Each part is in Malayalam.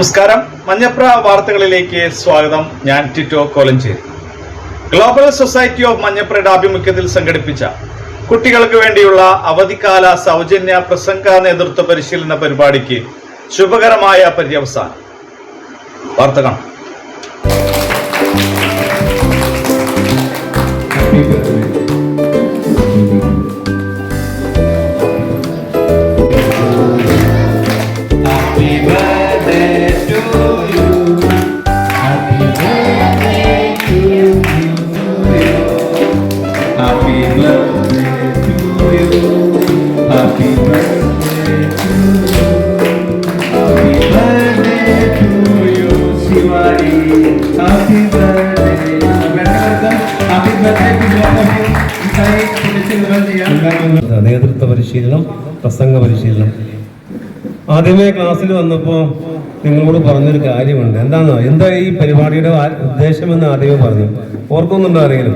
നമസ്കാരം. മഞ്ഞപ്ര വാർത്തകളിലേക്ക് സ്വാഗതം. ഞാൻ Tito Kolenchery. Global society of മഞ്ഞപ്രയുടെ ആഭിമുഖ്യത്തിൽ സംഘടിപ്പിച്ച കുട്ടികൾക്ക് വേണ്ടിയുള്ള അവധിക്കാല സൗജന്യ പ്രസംഗ നേതൃത്വ പരിശീലന പരിപാടിക്ക് ശുഭകരമായ പര്യവസാനം. വാർത്ത കാണാം. ആദ്യമേ ക്ലാസ്സിൽ വന്നപ്പോൾ നിങ്ങളോട് പറഞ്ഞൊരു കാര്യമുണ്ട്. എന്താണോ എന്താ ഈ പരിപാടിയുടെ ഉദ്ദേശമെന്ന് ആദ്യമേ പറഞ്ഞു. ഓർക്കുന്നുണ്ടോ ആരെങ്കിലും?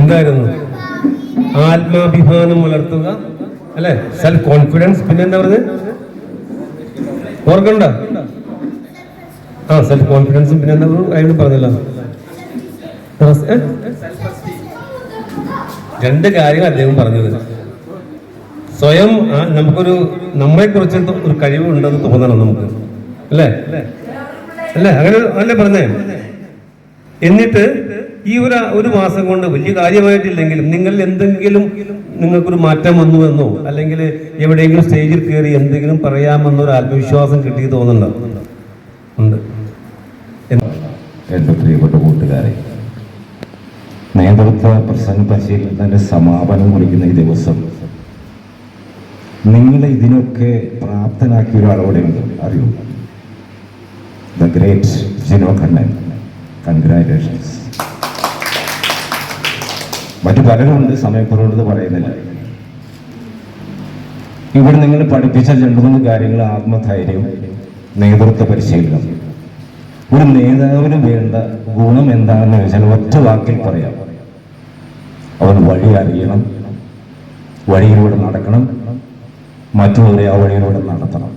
എന്തായിരുന്നു? ആത്മാഭിമാനം വളർത്തുക അല്ലെ? സെൽഫ് കോൺഫിഡൻസ് പിന്നെ എന്താ പറഞ്ഞത്? ഓർക്കണ്ട? ആ സെൽഫ് കോൺഫിഡൻസും പിന്നെ എന്താ അയാൾ പറഞ്ഞല്ലോ. രണ്ട് കാര്യങ്ങൾ അദ്ദേഹം പറഞ്ഞത്. സ്വയം നമുക്കൊരു നമ്മളെ കുറിച്ച് ഒരു കഴിവ് ഉണ്ടെന്ന് തോന്നണം നമുക്ക്. അല്ലേ? അല്ലേ? അങ്ങനെ അല്ലേ പറഞ്ഞേ? എന്നിട്ട് ഈ ഒരു ഒരു മാസം കൊണ്ട് വലിയ കാര്യമായിട്ടില്ലെങ്കിലും നിങ്ങൾ എന്തെങ്കിലും നിങ്ങൾക്കൊരു മാറ്റം വന്നു എന്നോ അല്ലെങ്കിൽ എവിടെയെങ്കിലും സ്റ്റേജിൽ കയറി എന്തെങ്കിലും പറയാമെന്നൊരു ആത്മവിശ്വാസം കിട്ടി തോന്നുന്നുണ്ട്? പ്രിയപ്പെട്ട കൂട്ടുകാരെ നേതൃത്വ പ്രസംഗ പരിശീലനത്തിന്റെ സമാപനം കുറിക്കുന്ന ഈ ദിവസം നിങ്ങളെ ഇതിനൊക്കെ പ്രാപ്തനാക്കിയ ഒരാളോടെ ഉണ്ട് അറിയൂ. The great Gino Kannan congratulations മറ്റു പലരുണ്ട് സമയക്കുറവുള്ളത് പറയുന്നില്ല. ഇവിടെ നിങ്ങൾ പഠിപ്പിച്ച രണ്ടു മൂന്ന് കാര്യങ്ങൾ ആത്മധൈര്യം നേതൃത്വ പരിശീലനം. ഒരു നേതാവിന് വേണ്ട ഗുണം എന്താണെന്ന് ചോദിച്ചാൽ ഒറ്റ വാക്കിൽ പറയാം. അവൻ വഴി അറിയണം വഴിയിലൂടെ നടക്കണം മറ്റുള്ളവരെ ആ വഴിയിലൂടെ നടത്തണം.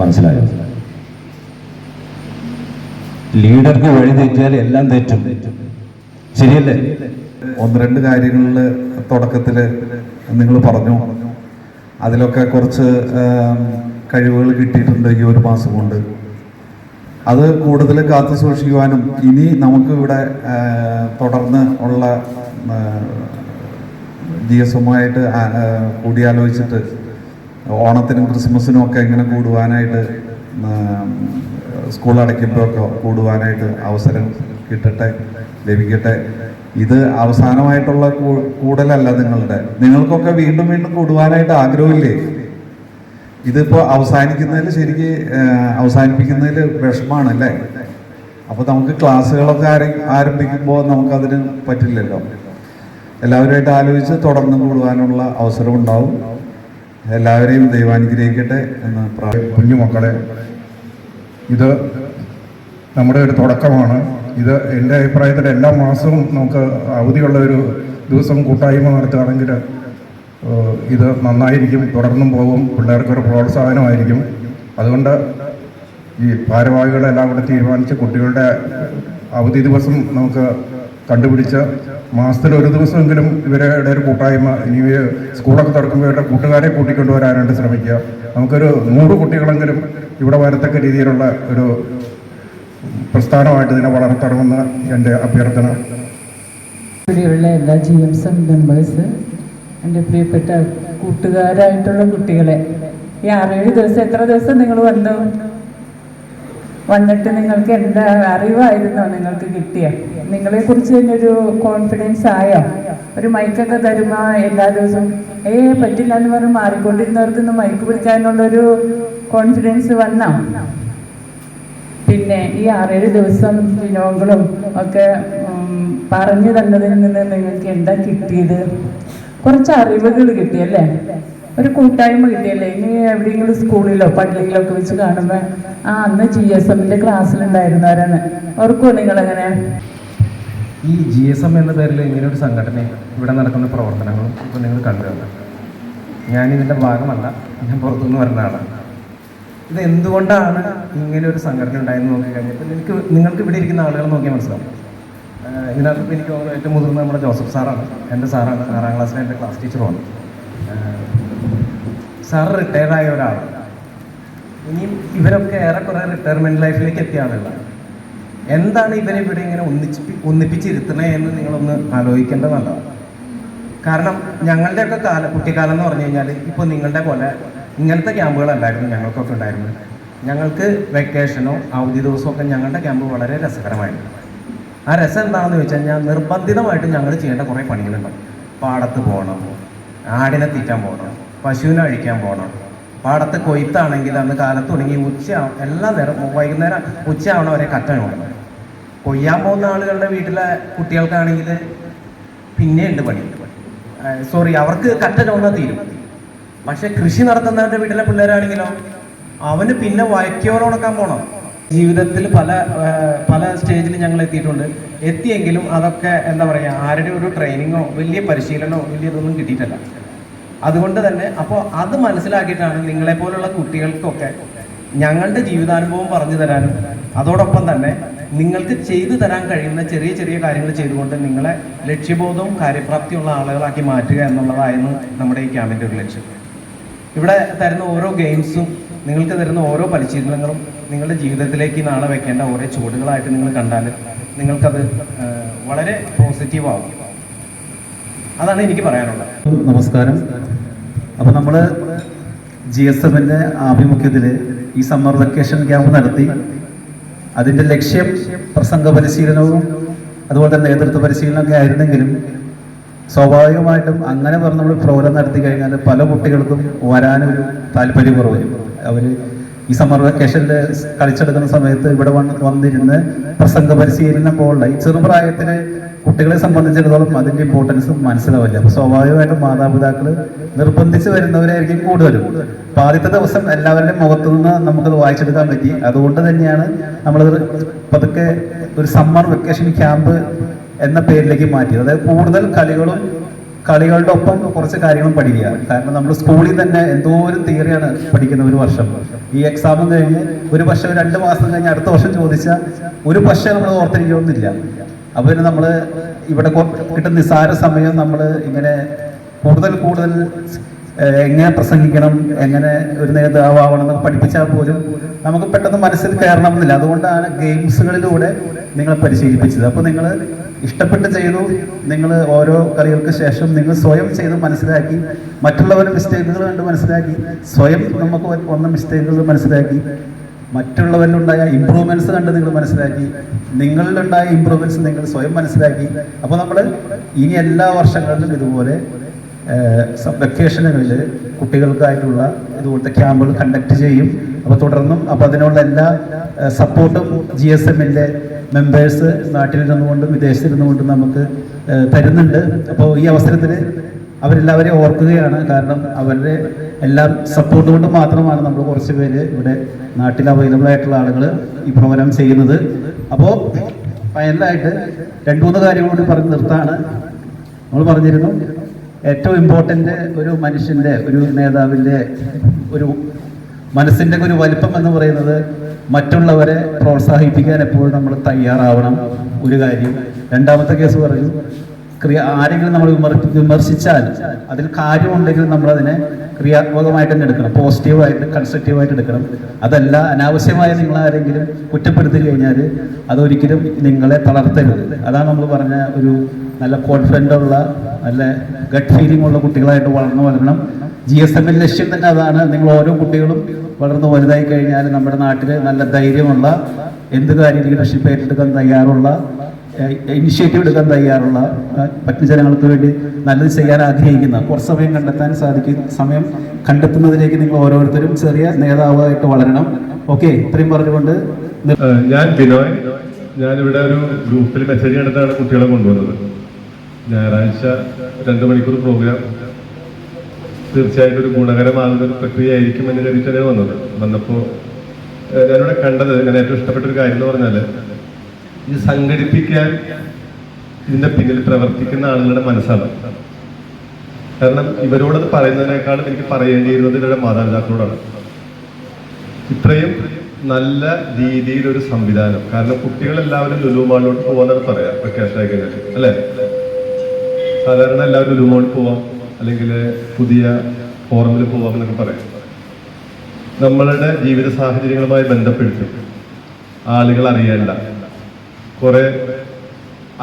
മനസ്സിലായോ? ലീഡർക്ക് വഴി തെറ്റിയാൽ എല്ലാം തെറ്റും. ശരിയല്ലേ? ഒന്ന് രണ്ട് കാര്യങ്ങളിൽ തുടക്കത്തിൽ നിങ്ങൾ പറഞ്ഞു. അതിലൊക്കെ കുറച്ച് കഴിവുകൾ കിട്ടിയിട്ടുണ്ട് ഈ ഒരു മാസം കൊണ്ട്. അത് കൂടുതൽ കാത്തു സൂക്ഷിക്കുവാനും ഇനി നമുക്ക് ഇവിടെ തുടർന്ന് ഉള്ള ജി എസ് എമ്മുമായിട്ട് കൂടിയാലോചിച്ചിട്ട് ഓണത്തിനും ക്രിസ്മസിനും ഒക്കെ ഇങ്ങനെ കൂടുവാനായിട്ട് സ്കൂൾ അടയ്ക്കുമ്പോഴൊക്കെ കൂടുവാനായിട്ട് അവസരം കിട്ടട്ടെ ലഭിക്കട്ടെ. ഇത് അവസാനമായിട്ടുള്ള കൂടലല്ല നിങ്ങളുടെ. നിങ്ങൾക്കൊക്കെ വീണ്ടും വീണ്ടും കൂടുവാനായിട്ട് ആഗ്രഹമില്ലേ? ഇതിപ്പോൾ അവസാനിക്കുന്നതിൽ ശരിക്ക് അവസാനിപ്പിക്കുന്നതിൽ വിഷമാണ് അല്ലേ അപ്പോൾ നമുക്ക് ക്ലാസ്സുകളൊക്കെ ആര- ആരംഭിക്കുമ്പോൾ നമുക്കതിന് പറ്റില്ലല്ലോ. എല്ലാവരുമായിട്ട് ആലോചിച്ച് തുടർന്ന് കൂടുവാനുള്ള അവസരം ഉണ്ടാവും എല്ലാവരെയും ദൈവാനുഗ്രഹിക്കട്ടെ എന്ന് കുഞ്ഞു കുഞ്ഞുമക്കളെ ഇത് നമ്മുടെ ഒരു തുടക്കമാണ്. ഇത് എന്റെ അഭിപ്രായത്തിൽ എല്ലാ മാസവും നമുക്ക് അവധിയുള്ള ഒരു ദിവസം കൂട്ടായ്മ നടത്തുകയാണെങ്കിൽ ഇത് നന്നായിരിക്കും തുടർന്നും പോകും പിള്ളേർക്കൊരു പ്രോത്സാഹനമായിരിക്കും. അതുകൊണ്ട് ഈ ഭാരവാഹികളെല്ലാം കൂടെ തീരുമാനിച്ച് കുട്ടികളുടെ അവധി ദിവസം നമുക്ക് കണ്ടുപിടിച്ച് മാസത്തിൽ ഒരു ദിവസമെങ്കിലും ഇവരുടെ ഒരു കൂട്ടായ്മ ഇനി സ്കൂളൊക്കെ തുറക്കുമ്പോൾ ഇവരുടെ കൂട്ടുകാരെ കൂട്ടിക്കൊണ്ടുവരാനായിട്ട് ശ്രമിക്കുക. നമുക്കൊരു നൂറ് കുട്ടികളെങ്കിലും ഇവിടെ വരത്തക്ക രീതിയിലുള്ള ഒരു പ്രസ്ഥാനമായിട്ട് ഇതിനെ വളർത്തണമെന്ന് എന്റെ അഭ്യർത്ഥന. എല്ലാ ജി എം എം മെമ്പേഴ്സ് എന്റെ പ്രിയപ്പെട്ട കൂട്ടുകാരായിട്ടുള്ള കുട്ടികളെ ഈ ആറേഴ് ദിവസം എത്ര ദിവസം നിങ്ങൾ വന്നു? വന്നിട്ട് നിങ്ങൾക്ക് എന്താ അറിവായിരുന്നോ നിങ്ങൾക്ക് കിട്ടിയ? നിങ്ങളെ കുറിച്ച് തന്നെ ഒരു കോൺഫിഡൻസ് ആയോ? ഒരു മൈക്കൊക്കെ തരുമ്പോ എല്ലാ ദിവസവും? ഏ പറ്റില്ല എന്ന് പറഞ്ഞ് മാറിക്കൊണ്ടിരുന്നവർക്കൊന്ന് മൈക്ക് പിടിക്കാനുള്ളൊരു കോൺഫിഡൻസ് വന്നോ? പിന്നെ ഈ ആറേഴ് ദിവസം വിനോദങ്ങളും ഒക്കെ പറഞ്ഞു തന്നതിൽ നിന്ന് നിങ്ങൾക്ക് എന്താ കിട്ടിയത്? കുറച്ച് അറിവുകൾ കിട്ടിയല്ലേ ഒരു കൂട്ടായ്മ കിട്ടിയല്ലേ? ഇനി എവിടെയെങ്കിലും സ്കൂളിലോ പള്ളിയിലോ ഒക്കെ വെച്ച് കാണുന്ന ആ അന്ന് ജി എസ് എമ്മിന്റെ ക്ലാസ്സിലുണ്ടായിരുന്നവരാണ് ഓർക്കുമോ നിങ്ങളെങ്ങനെ? ഈ ജി എസ് എം എന്ന പേരിൽ ഇങ്ങനെ ഒരു സംഘടന ഇവിടെ നടക്കുന്ന പ്രവർത്തനങ്ങളും ഇപ്പൊ നിങ്ങൾ കണ്ടു ഞാൻ ഇതിന്റെ ഭാഗമല്ല ഞാൻ പുറത്തുനിന്ന് വരുന്ന ആളാണ്. ഇത് എന്തുകൊണ്ടാണ് ഇങ്ങനെ ഒരു സംഘടന ഉണ്ടായെന്ന് നോക്കി കഴിഞ്ഞപ്പോൾ എനിക്ക് നിങ്ങൾക്ക് ഇവിടെ ഇരിക്കുന്ന ആളുകൾ നോക്കിയാൽ മനസ്സിലാവും. ഇതിനകത്ത് എനിക്ക് ഏറ്റവും മുതിർന്ന നമ്മുടെ ജോസഫ് സാറാണ്. എന്റെ സാറാണ് ആറാം ക്ലാസ്സിലെ എന്റെ ക്ലാസ് ടീച്ചറുമാണ് സാർ റിട്ടയർ ആയ ഒരാളാണ് ഇനിയും ഇവരൊക്കെ ഏറെക്കുറെ റിട്ടയർമെന്റ് ലൈഫിലേക്ക് എത്തിയ എന്താണ് ഇവരെ ഇവിടെ ഇങ്ങനെ ഒന്നിച്ച് ഒന്നിപ്പിച്ചിരുത്തണേ എന്ന് നിങ്ങളൊന്ന് ആലോചിക്കേണ്ടത് നല്ലതാണ് കാരണം ഞങ്ങളുടെയൊക്കെ കാല കുട്ടിക്കാലം എന്ന് പറഞ്ഞു കഴിഞ്ഞാൽ ഇപ്പോൾ നിങ്ങളുടെ പോലെ ഇങ്ങനത്തെ ക്യാമ്പുകളല്ലായിരുന്നു ഞങ്ങൾക്കൊക്കെ ഉണ്ടായിരുന്നത്. ഞങ്ങൾക്ക് വെക്കേഷനോ അവധി ദിവസമോ ഒക്കെ ഞങ്ങളുടെ ക്യാമ്പ് വളരെ രസകരമായിരുന്നു. ആ രസം എന്താണെന്ന് ചോദിച്ചു കഴിഞ്ഞാൽ നിർബന്ധിതമായിട്ട് ഞങ്ങൾ ചെയ്യേണ്ട കുറേ പണികളുണ്ട്. പാടത്ത് പോകണം ആടിനെ തീറ്റാൻ പോകണം പശുവിനെ അഴിക്കാൻ പോകണം പാടത്ത് കൊയ്ത്താണെങ്കിൽ അന്ന് കാലത്ത് തുടങ്ങി ഉച്ച എല്ലാ നേരം വൈകുന്നേരം ഉച്ചയാവണ വരെ വേണം കൊയ്യാൻ പോകുന്ന ആളുകളുടെ വീട്ടിലെ കുട്ടികൾക്കാണെങ്കിൽ പിന്നെയുണ്ട് പണി. സോറി അവർക്ക് കറ്റ ചോന്നാൽ തീരും. പക്ഷെ കൃഷി നടത്തുന്നവരുടെ വീട്ടിലെ പിള്ളേരാണെങ്കിലോ അവന് പിന്നെ വയക്കോറുണക്കാൻ പോണം. ജീവിതത്തിൽ പല പല സ്റ്റേജിൽ ഞങ്ങൾ എത്തിയിട്ടുണ്ട്. എത്തിയെങ്കിലും അതൊക്കെ എന്താ പറയുക ആരുടെ ഒരു ട്രെയിനിങ്ങോ വലിയ പരിശീലനമോ വലിയ ഇതൊന്നും കിട്ടിയിട്ടല്ല. അതുകൊണ്ട് തന്നെ അപ്പോൾ അത് മനസ്സിലാക്കിയിട്ടാണ് നിങ്ങളെപ്പോലുള്ള കുട്ടികൾക്കൊക്കെ ഞങ്ങളുടെ ജീവിതാനുഭവം പറഞ്ഞു തരാനും അതോടൊപ്പം തന്നെ നിങ്ങൾക്ക് ചെയ്തു തരാൻ കഴിയുന്ന ചെറിയ ചെറിയ കാര്യങ്ങൾ ചെയ്തുകൊണ്ട് നിങ്ങളെ ലക്ഷ്യബോധവും കാര്യപ്രാപ്തിയുള്ള ആളുകളാക്കി മാറ്റുക എന്നുള്ളതായിരുന്നു നമ്മുടെ ഈ ക്യാമ്പിന്റെ ഒരു ലക്ഷ്യം. ഇവിടെ തരുന്ന ഓരോ ഗെയിംസും നിങ്ങൾക്ക് തരുന്ന ഓരോ പരിശീലനങ്ങളും നിങ്ങളുടെ ജീവിതത്തിലേക്ക് നാളെ വെക്കേണ്ട ഓരോ ചുവടുകളായിട്ട് നിങ്ങൾ കണ്ടാൽ നിങ്ങൾക്കത് വളരെ പോസിറ്റീവാകും. അതാണ് എനിക്ക് പറയാനുള്ളത്. നമസ്കാരം. അപ്പോൾ നമ്മൾ ജി എസ് എമ്മിന്റെ ആഭിമുഖ്യത്തിൽ ഈ സമ്മർ വെക്കേഷൻ ക്യാമ്പ് നടത്തി. അതിന്റെ ലക്ഷ്യം പ്രസംഗ പരിശീലനവും അതുപോലെ തന്നെ നേതൃത്വ പരിശീലനമൊക്കെ ആയിരുന്നെങ്കിലും സ്വാഭാവികമായിട്ടും അങ്ങനെ പറഞ്ഞ് നമ്മൾ പ്രോഗ്രാം നടത്തി കഴിഞ്ഞാൽ പല കുട്ടികൾക്കും വരാനൊരു താല്പര്യക്കുറവ്. അവർ ഈ സമ്മർ വെക്കേഷനിൽ കളിച്ചെടുക്കുന്ന സമയത്ത് ഇവിടെ വന്ന് വന്നിരുന്ന് പ്രസംഗ പരിശീലനം പോലുള്ള ഈ ചെറുപ്രായത്തിൽ കുട്ടികളെ സംബന്ധിച്ചിടത്തോളം അതിന്റെ ഇമ്പോർട്ടൻസ് മനസ്സിലാവില്ല. അപ്പോൾ സ്വാഭാവികമായിട്ടും മാതാപിതാക്കൾ നിർബന്ധിച്ച് വരുന്നവരായിരിക്കും കൂടുതലും. അപ്പോൾ ആദ്യത്തെ ദിവസം എല്ലാവരുടെയും മുഖത്തു നിന്ന് നമുക്കത് വായിച്ചെടുക്കാൻ പറ്റി. അതുകൊണ്ട് തന്നെയാണ് നമ്മൾ പതുക്കെ ഒരു സമ്മർ വെക്കേഷൻ ക്യാമ്പ് എന്ന പേരിലേക്ക് മാറ്റിയത്. അതായത് കൂടുതൽ കളികളും കളികളുടെ ഒപ്പം കുറച്ച് കാര്യങ്ങളും പഠിക്കുക. കാരണം നമ്മൾ സ്കൂളിൽ തന്നെ എന്തോരം തിയറിയാണ് പഠിക്കുന്ന ഒരു വർഷം. ഈ എക്സാമും കഴിഞ്ഞ് ഒരു പക്ഷേ ഒരു രണ്ട് മാസം കഴിഞ്ഞ് അടുത്ത വർഷം ചോദിച്ചാൽ ഒരു പക്ഷേ നമ്മൾ ഓർത്തിരിക്കുമെന്നില്ല അപ്പോൾ പിന്നെ നമ്മൾ ഇവിടെ കിട്ടുന്ന നിസ്സാര സമയം നമ്മൾ ഇങ്ങനെ കൂടുതൽ കൂടുതൽ എങ്ങനെ പ്രസംഗിക്കണം എങ്ങനെ ഒരു നേതാവാവണം എന്നൊക്കെ പഠിപ്പിച്ചാൽ പോലും നമുക്ക് പെട്ടെന്ന് മനസ്സിൽ കയറണം എന്നില്ല അതുകൊണ്ടാണ് ഗെയിംസുകളിലൂടെ നിങ്ങളെ പരിശീലിപ്പിച്ചത്. അപ്പോൾ നിങ്ങൾ ഇഷ്ടപ്പെട്ട് ചെയ്തു നിങ്ങൾ ഓരോ കളികൾക്ക് ശേഷം നിങ്ങൾ സ്വയം ചെയ്ത് മനസ്സിലാക്കി മറ്റുള്ളവരുടെ മിസ്റ്റേക്കുകൾ കണ്ട് മനസ്സിലാക്കി സ്വയം നമുക്ക് വന്ന മിസ്റ്റേക്കുകൾ മനസ്സിലാക്കി മറ്റുള്ളവരിലുണ്ടായ ഇമ്പ്രൂവ്മെന്റ്സ് കണ്ട് നിങ്ങൾ മനസ്സിലാക്കി നിങ്ങളിലുണ്ടായ ഇമ്പ്രൂവ്മെന്റ്സ് നിങ്ങൾ സ്വയം മനസ്സിലാക്കി. അപ്പോൾ നമ്മൾ ഇനി എല്ലാ വർഷങ്ങളിലും ഇതുപോലെ വെക്കേഷനുകളിൽ കുട്ടികൾക്കായിട്ടുള്ള ഇതുപോലത്തെ ക്യാമ്പുകൾ കണ്ടക്ട് ചെയ്യും. അപ്പോൾ തുടർന്നും അപ്പോൾ അതിനുള്ള എല്ലാ സപ്പോർട്ടും ജി എസ് എമ്മിന്റെ മെമ്പേഴ്സ് നാട്ടിലിരുന്നുകൊണ്ടും വിദേശത്തിരുന്നുകൊണ്ടും നമുക്ക് തരുന്നുണ്ട്. അപ്പോൾ ഈ അവസരത്തിൽ അവരെല്ലാവരെയും ഓർക്കുകയാണ്. കാരണം അവരുടെ എല്ലാം സപ്പോർട്ട് കൊണ്ട് മാത്രമാണ് നമ്മൾ കുറച്ച് പേര് ഇവിടെ നാട്ടിൽ അവൈലബിൾ ആയിട്ടുള്ള ആളുകൾ ഈ പ്രോഗ്രാം ചെയ്യുന്നത്. അപ്പോൾ ഫൈനലായിട്ട് രണ്ട് മൂന്ന് കാര്യങ്ങളോട് പറഞ്ഞ് നിർത്താണ്. നമ്മൾ പറഞ്ഞിരുന്നു ഏറ്റവും ഇമ്പോർട്ടന്റ് ഒരു മനുഷ്യന്റെ ഒരു നേതാവിന്റെ ഒരു മനസ്സിന്റെ ഒരു വലിപ്പം എന്ന് പറയുന്നത് മറ്റുള്ളവരെ പ്രോത്സാഹിപ്പിക്കാൻ എപ്പോഴും നമ്മൾ തയ്യാറാവണം. ഒരു കാര്യം. രണ്ടാമത്തെ കേസ് പറഞ്ഞു ക്രിയ ആരെങ്കിലും നമ്മൾ വിമർ- വിമർശിച്ചാൽ അതിൽ കാര്യമുണ്ടെങ്കിൽ നമ്മൾ അതിനെ ക്രിയാത്മകമായിട്ട് തന്നെ എടുക്കണം പോസിറ്റീവായിട്ട് കൺസ്ട്രക്റ്റീവായിട്ട് എടുക്കണം. അതല്ല അനാവശ്യമായി നിങ്ങൾ ആരെങ്കിലും കുറ്റപ്പെടുത്തി കഴിഞ്ഞാൽ അതൊരിക്കലും നിങ്ങളെ തളർത്തരുത്. അതാണ് നമ്മൾ പറഞ്ഞ ഒരു നല്ല കോൺഫിഡന്റ് ഉള്ള നല്ല ഗട്ട് ഫീലിംഗ് ഉള്ള കുട്ടികളായിട്ട് വളർന്നു വരണം. ജി എസ് എമ്മിൽ ലക്ഷ്യം തന്നെ അതാണ്. നിങ്ങൾ ഓരോ കുട്ടികളും വളർന്ന് വലുതായി കഴിഞ്ഞാൽ നമ്മുടെ നാട്ടിൽ നല്ല ധൈര്യമുള്ള എന്ത് കാര്യം ലീഡർഷിപ്പ് ഏറ്റെടുക്കാൻ തയ്യാറുള്ള ഇനിഷ്യേറ്റീവ് എടുക്കാൻ തയ്യാറുള്ള മറ്റു ജനങ്ങൾക്ക് വേണ്ടി നല്ലത് ചെയ്യാൻ ആഗ്രഹിക്കുന്ന കുറച്ച് സമയം കണ്ടെത്താൻ സാധിക്കും. സമയം കണ്ടെത്തുന്നതിലേക്ക് നിങ്ങൾ ഓരോരുത്തരും ചെറിയ നേതാവായിട്ട് വളരണം. ഓക്കെ ഇത്രയും പറഞ്ഞുകൊണ്ട് ഞാൻ ബിനോയ്. ഞാനിവിടെ ഒരു ഗ്രൂപ്പിൽ മെസ്സേജ് കണ്ടിട്ടാണ് കുട്ടികളെ കൊണ്ടുവന്നത്. ഞായറാഴ്ച രണ്ട് മണിക്കൂർ പ്രോഗ്രാം തീർച്ചയായിട്ടും ഒരു ഗുണകരമാകുന്ന ഒരു പ്രക്രിയ ആയിരിക്കും എന്ന് കരുതിയിട്ടാണ് വന്നത്. വന്നപ്പോൾ ഞാനിവിടെ കണ്ടത് ഞാൻ ഏറ്റവും ഇഷ്ടപ്പെട്ട ഒരു കാര്യം എന്ന് പറഞ്ഞാൽ ഇത് സംഘടിപ്പിക്കാൻ ഇതിന്റെ പിന്നിൽ പ്രവർത്തിക്കുന്ന ആളുകളുടെ മനസ്സാണ്. കാരണം ഇവരോടത് പറയുന്നതിനേക്കാളും എനിക്ക് പറയേണ്ടിയിരുന്നത് ഇവരുടെ മാതാപിതാക്കളോടാണ്. ഇത്രയും നല്ല രീതിയിലൊരു സംവിധാനം. കാരണം കുട്ടികളെല്ലാവരും ലുലു മാളിലോട്ട് പോകാന്നാണ് പറയാം വെക്കേഷൻ ആയി കഴിഞ്ഞിട്ട്. അല്ലേ? സാധാരണ എല്ലാവരും ലുലു മാളിൽ പോവാം അല്ലെങ്കിൽ പുതിയ ഫോറമിൽ പോവാം എന്നൊക്കെ പറയാം. നമ്മളുടെ ജീവിത സാഹചര്യങ്ങളുമായി ബന്ധപ്പെടുത്തി ആളുകൾ അറിയേണ്ട കുറെ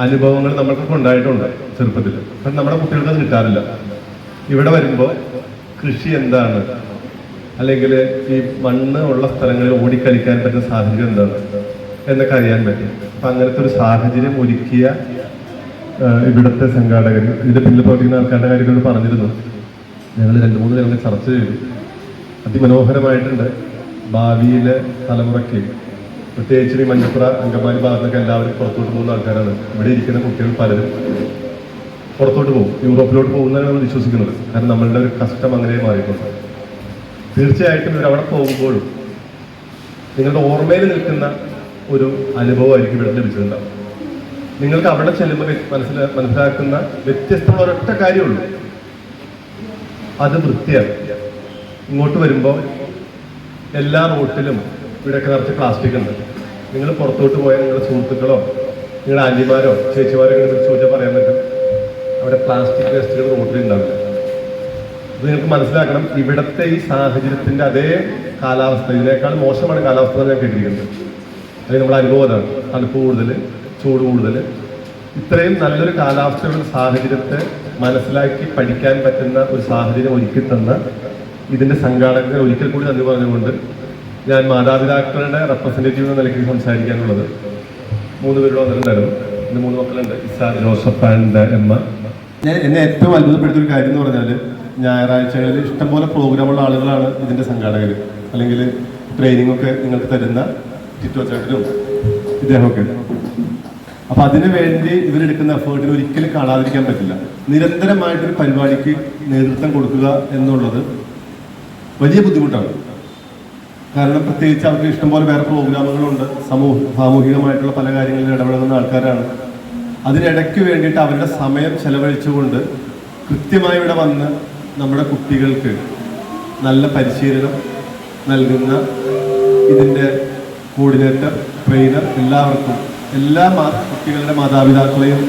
അനുഭവങ്ങൾ നമ്മൾക്കൊക്കെ ഉണ്ടായിട്ടുണ്ട് ചെറുപ്പത്തിൽ പക്ഷെ നമ്മുടെ കുട്ടികൾക്ക് അത് കിട്ടാറില്ല. ഇവിടെ വരുമ്പോൾ കൃഷി എന്താണ്? അല്ലെങ്കിൽ ഈ മണ്ണ് ഉള്ള സ്ഥലങ്ങളിൽ ഓടിക്കളിക്കാൻ പറ്റുന്ന സാഹചര്യം എന്താണ്? എന്നൊക്കെ അറിയാൻ പറ്റും. അപ്പം അങ്ങനത്തെ ഒരു സാഹചര്യം ഒരുക്കിയ ഇവിടുത്തെ സംഘാടകർ ഇതിന്റെ പിന്നിൽ പ്രവർത്തിക്കുന്ന ആൾക്കാരുടെ കാര്യങ്ങൾ പറഞ്ഞിരുന്നു. ഞങ്ങൾ രണ്ട് മൂന്ന് ഞങ്ങൾ ചർച്ച ചെയ്തു. അതിമനോഹരമായിട്ടുണ്ട് ഭാവിയിലെ തലമുറയ്ക്ക്. പ്രത്യേകിച്ച് ഈ മഞ്ഞപ്പുറ അങ്കമാലി ഭാഗത്തൊക്കെ എല്ലാവരും പുറത്തോട്ട് പോകുന്ന ആൾക്കാരാണ്. ഇവിടെ ഇരിക്കുന്ന കുട്ടികൾ പലരും പുറത്തോട്ട് പോകും. യൂറോപ്പിലോട്ട് പോകുന്നതാണ് നമ്മൾ വിശ്വസിക്കുന്നത്. കാരണം നമ്മളുടെ ഒരു കഷ്ടം അങ്ങനെ മാറിയിട്ടുണ്ട് തീർച്ചയായിട്ടും ഇവർ അവിടെ പോകുമ്പോഴും നിങ്ങളുടെ ഓർമ്മയിൽ നിൽക്കുന്ന ഒരു അനുഭവമായിരിക്കും ഇവിടെ ലഭിച്ചിട്ടുണ്ടാവും നിങ്ങൾക്ക് അവിടെ ചെല്ലുമ്പോൾ മനസ്സിൽ മനസ്സിലാക്കുന്ന വ്യത്യസ്തമുള്ള ഒരൊറ്റ കാര്യമുള്ളൂ. അത് വൃത്തിയാണ് ഇങ്ങോട്ട് വരുമ്പോൾ എല്ലാ റോട്ടിലും ഇവിടെയൊക്കെ നിറച്ച് പ്ലാസ്റ്റിക് ഉണ്ട്. നിങ്ങൾ പുറത്തോട്ട് പോയാൽ നിങ്ങളുടെ സുഹൃത്തുക്കളോ നിങ്ങളുടെ ആന്റിമാരോ ചേച്ചിമാരോ ഇങ്ങനെ വിളിച്ച് ചോദിച്ചാൽ പറയാൻ പറ്റും. അവിടെ പ്ലാസ്റ്റിക് വേസ്റ്റുകൾ റോട്ടിൽ ഉണ്ടാവില്ല. ഇത് നിങ്ങൾക്ക് മനസ്സിലാക്കണം. ഇവിടുത്തെ ഈ സാഹചര്യത്തിന്റെ അതേ കാലാവസ്ഥ ഇതിനേക്കാൾ മോശമാണ് കാലാവസ്ഥ എന്ന് ഞാൻ കേട്ടിരിക്കുന്നത്. അല്ലെങ്കിൽ നമ്മുടെ അനുഭവം അതാണ് തണുപ്പ് കൂടുതൽ ചൂട് കൂടുതൽ. ഇത്രയും നല്ലൊരു കാലാവസ്ഥയുള്ള സാഹചര്യത്തെ മനസ്സിലാക്കി പഠിക്കാൻ പറ്റുന്ന ഒരു സാഹചര്യം ഒരുക്കി തന്ന ഇതിന്റെ സംഘാടകരെ ഒരിക്കൽ കൂടി നന്ദി പറഞ്ഞുകൊണ്ട് ഞാൻ മാതാപിതാക്കളുടെ റെപ്രസെന്റേറ്റീവ് എന്ന നിലയ്ക്ക് സംസാരിക്കാനുള്ളത്. മൂന്ന് പേരുടെ വന്നിട്ടുണ്ടായിരുന്നു. എന്റെ മൂന്ന് മക്കളുണ്ട്. Isa Joseph and Emma. ഞാൻ എന്നെ ഏറ്റവും അത്ഭുതപ്പെടുത്തിയ ഒരു കാര്യം എന്ന് പറഞ്ഞാൽ ഞായറാഴ്ചകളിൽ ഇഷ്ടംപോലെ പ്രോഗ്രാമുള്ള ആളുകളാണ് ഇതിന്റെ സംഘാടകർ അല്ലെങ്കിൽ ട്രെയിനിങ് ഒക്കെ നിങ്ങൾക്ക് തരുന്ന ചുറ്റുവച്ചാട്ടിലും ഇദ്ദേഹമൊക്കെ. അപ്പം അതിനു വേണ്ടി ഇവരെടുക്കുന്ന എഫേർട്ടിന് ഒരിക്കലും കാണാതിരിക്കാൻ പറ്റില്ല. നിരന്തരമായിട്ടൊരു പരിപാടിക്ക് നേതൃത്വം കൊടുക്കുക എന്നുള്ളത് വലിയ ബുദ്ധിമുട്ടാണ്. കാരണം പ്രത്യേകിച്ച് അവർക്ക് ഇഷ്ടംപോലെ വേറെ പ്രോഗ്രാമുകളുണ്ട്. സമൂഹ സാമൂഹികമായിട്ടുള്ള പല കാര്യങ്ങളിൽ ഇടപെടുന്ന ആൾക്കാരാണ്. അതിനിടയ്ക്ക് വേണ്ടിയിട്ട് അവരുടെ സമയം ചെലവഴിച്ചുകൊണ്ട് കൃത്യമായി ഇവിടെ വന്ന് നമ്മുടെ കുട്ടികൾക്ക് നല്ല പരിശീലനം നൽകുന്ന ഇതിന്റെ കോർഡിനേറ്റർ ട്രെയിനർ എല്ലാവർക്കും എല്ലാ കുട്ടികളുടെ മാതാപിതാക്കളെയും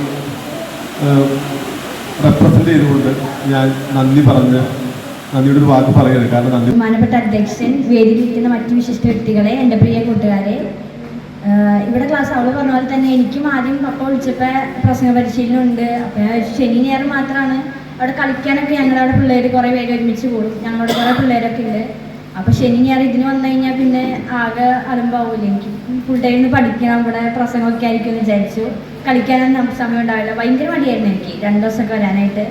റെപ്രസെന്റ് ചെയ്തുകൊണ്ട് ഞാൻ നന്ദി പറഞ്ഞ് നന്ദിയുടെ ഒരു വാക്ക് പറയുന്നത് കാരണം നന്ദി ബഹുമാനപ്പെട്ട അധ്യക്ഷൻ വേദിയിലിരിക്കുന്ന മറ്റു വിശിഷ്ട വ്യക്തികളെ എന്റെ പ്രിയ കൂട്ടുകാരെ ഇവിടെ ക്ലാസ് അവൾ പറഞ്ഞ പോലെ തന്നെ എനിക്കും ആദ്യം പപ്പ വിളിച്ചപ്പോൾ പ്രസംഗ പരിശീലനം ഉണ്ട് അപ്പോൾ ശനി ഞായർ മാത്രമാണ് അവിടെ കളിക്കാനൊക്കെ ഞങ്ങളുടെ അവിടെ പിള്ളേർ കുറേ പേര് ഒരുമിച്ച് കൂടും. ഞങ്ങളുടെ കുറേ പിള്ളേരൊക്കെ ഉണ്ട്. അപ്പോൾ ശനി ഞായർ ഇതിന് വന്നു കഴിഞ്ഞാൽ പിന്നെ ആകെ അലമ്പാവില്ല? എനിക്ക് ഫുൾ ടൈം പഠിക്കണം ഇവിടെ പ്രസംഗമൊക്കെ ആയിരിക്കും എന്ന് വിചാരിച്ചു. കളിക്കാനൊന്നും സമയം ഉണ്ടാവില്ല. ഭയങ്കര മടിയായിരുന്നു എനിക്ക് രണ്ട് ദിവസമൊക്കെ വരാനായിട്ട്.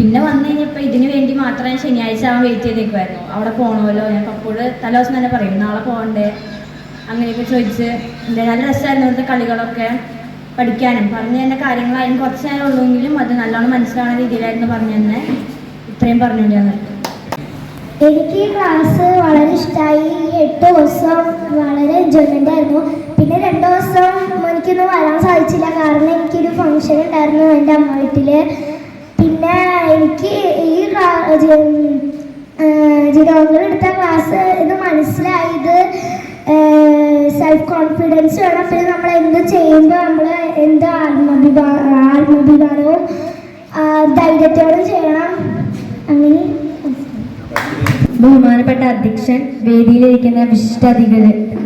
പിന്നെ വന്നു കഴിഞ്ഞപ്പോൾ ഇതിന് വേണ്ടി മാത്രം ശനിയാഴ്ച അവൻ വെയിറ്റ് ചെയ്ത് നിൽക്കുമായിരുന്നു അവിടെ പോകണമല്ലോ ഞാൻ പപ്പോട് തലേ ദിവസം തന്നെ പറയും നാളെ പോകണ്ടേ? അങ്ങനെയൊക്കെ ചോദിച്ച്. എന്താ നല്ല രസമായിരുന്നു ഇവിടുത്തെ കളികളൊക്കെ പഠിക്കാനും. പറഞ്ഞു തന്നെ കാര്യങ്ങളായാലും കുറച്ച് നേരം ഉള്ളൂവെങ്കിലും അത് നല്ലോണം മനസ്സിലാവുന്ന രീതിയിലായിരുന്നു പറഞ്ഞു തന്നെ ഇത്രയും പറഞ്ഞു ഞാൻ എനിക്ക് ഈ ക്ലാസ് വളരെ ഇഷ്ടമായി ഈ എട്ട് ദിവസം വളരെ എൻജോയ്മെന്റ് ആയിരുന്നു. പിന്നെ രണ്ട് ദിവസം എനിക്കൊന്നും വരാൻ സാധിച്ചില്ല. കാരണം എനിക്കൊരു ഫങ്ഷൻ ഉണ്ടായിരുന്നു എന്റെ അമ്മ വീട്ടിൽ പിന്നെ എനിക്ക് ഈ ജിരോങ്ങൾ എടുത്ത ക്ലാസ് ഇത് മനസ്സിലായത് സെൽഫ് കോൺഫിഡൻസ് വേണം. പിന്നെ നമ്മൾ എന്ത് ചെയ്യുമ്പോൾ നമ്മൾ എന്ത് ആത്മാഭിമാ ആത്മാഭിമാനവും ധൈര്യത്തോടും ചെയ്യണം. അങ്ങനെ. ബഹുമാനപ്പെട്ട അധ്യക്ഷൻ വേദിയിലിരിക്കുന്ന വിശിഷ്ട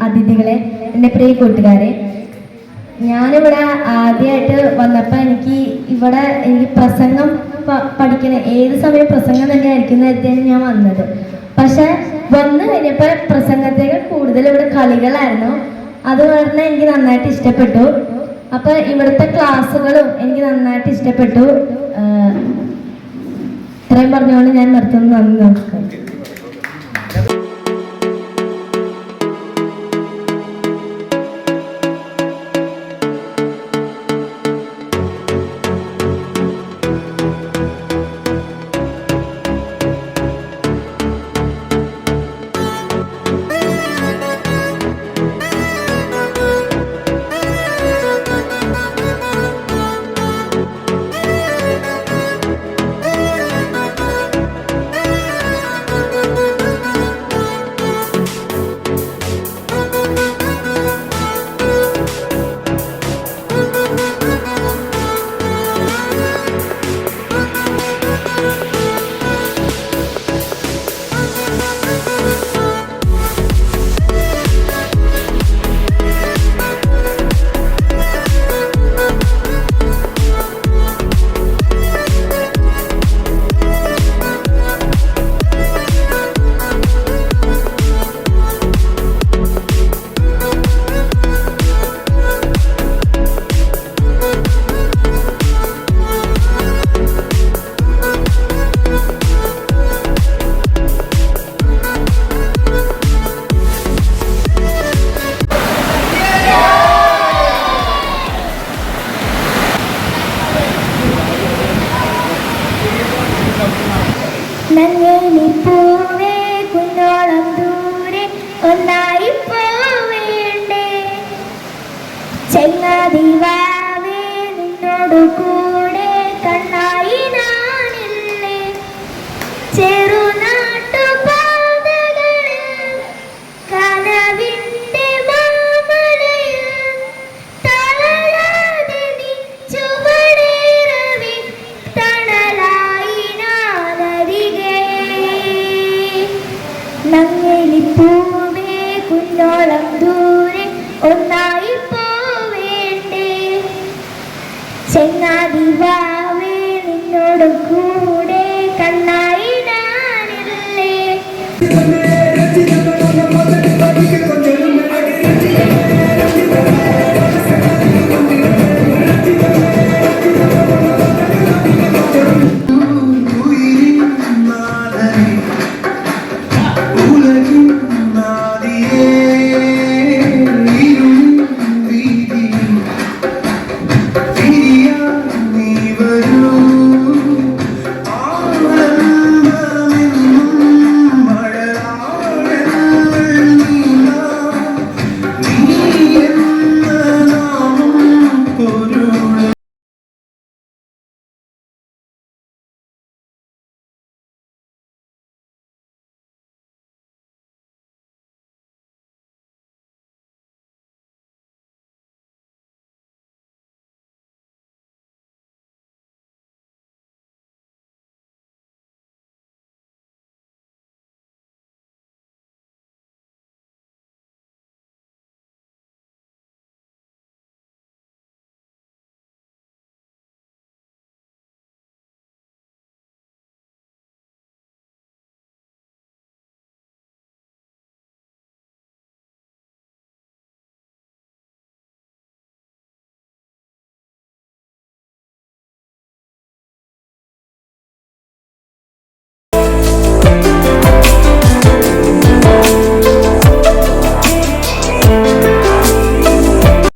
അതിഥികളെ എന്റെ പ്രിയ കൂട്ടുകാരെ ഞാനിവിടെ ആദ്യമായിട്ട് വന്നപ്പോൾ എനിക്ക് ഇവിടെ എനിക്ക് പ്രസംഗം പഠിക്കണ ഏത് സമയം പ്രസംഗം തന്നെ ആയിരിക്കുന്ന നേരത്തെയാണ് ഞാൻ വന്നത്. പക്ഷെ വന്നു കഴിഞ്ഞപ്പോൾ പ്രസംഗത്തേക്കാൾ കൂടുതൽ ഇവിടെ കളികളായിരുന്നു. അത് പറഞ്ഞാൽ എനിക്ക് നന്നായിട്ട് ഇഷ്ടപ്പെട്ടു. അപ്പൊ ഇവിടുത്തെ ക്ലാസ്സുകളും എനിക്ക് നന്നായിട്ട് ഇഷ്ടപ്പെട്ടു. ഇത്രയും പറഞ്ഞുകൊണ്ട് ഞാൻ നിർത്തുന്നു. നന്ദി നമസ്കാരം. ചെങ്ങാതി വാവേ നിന്നോട് കൂടെ കണ്ണായി ഞാനില്ലേ?